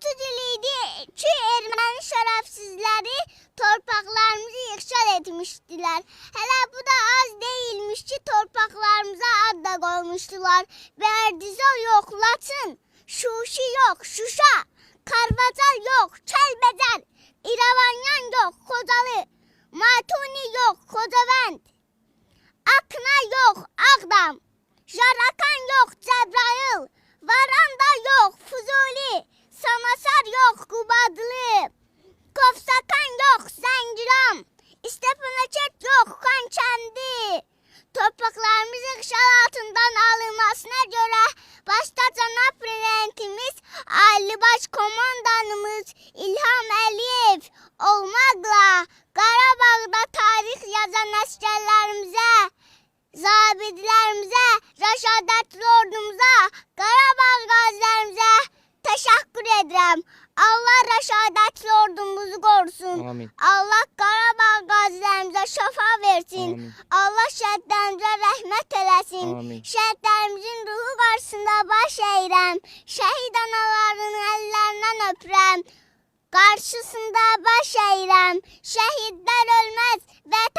30 il idi ki erməni şərəfsizləri torpaqlarımızı yıxşar etmişdilər. Hələ bu da az değilmiş ki torpaqlarımıza ad da qoymuşdular. Bərdizə yox, Laçın, Şuşi yox, Şuşa, Karvacal yox, Kəlbəcər, İrəvanyan yox, Xocalı, Matuni yox, Xocavənd, Akna yox, Ağdam, Jarakan yox, Cəbrayıl, Varanda alınmasına görə başta cənab prezidentimiz Ali Baş Komandanımız İlham Əliyev olmaqla Qarabağda tarix yazan əsgərlərimizə, zabitlərimizə, rəşadətli ordumuza, Qarabağ qazilərimizə təşəkkür edirəm. Allah rəşadətli ordumuzu qorusun. Amin. Allah Qarabağ qazilərimizə şəfa versin. Amin. Allah şəhidlərimizə rəhmət eləsin. Amin. Şəhidlərimizin ruhu qarşısında baş əyirəm. Şəhid anaların əllərindən öpürəm. Qarşısında baş. Şəhidlər ölməz, vətən bölünməz.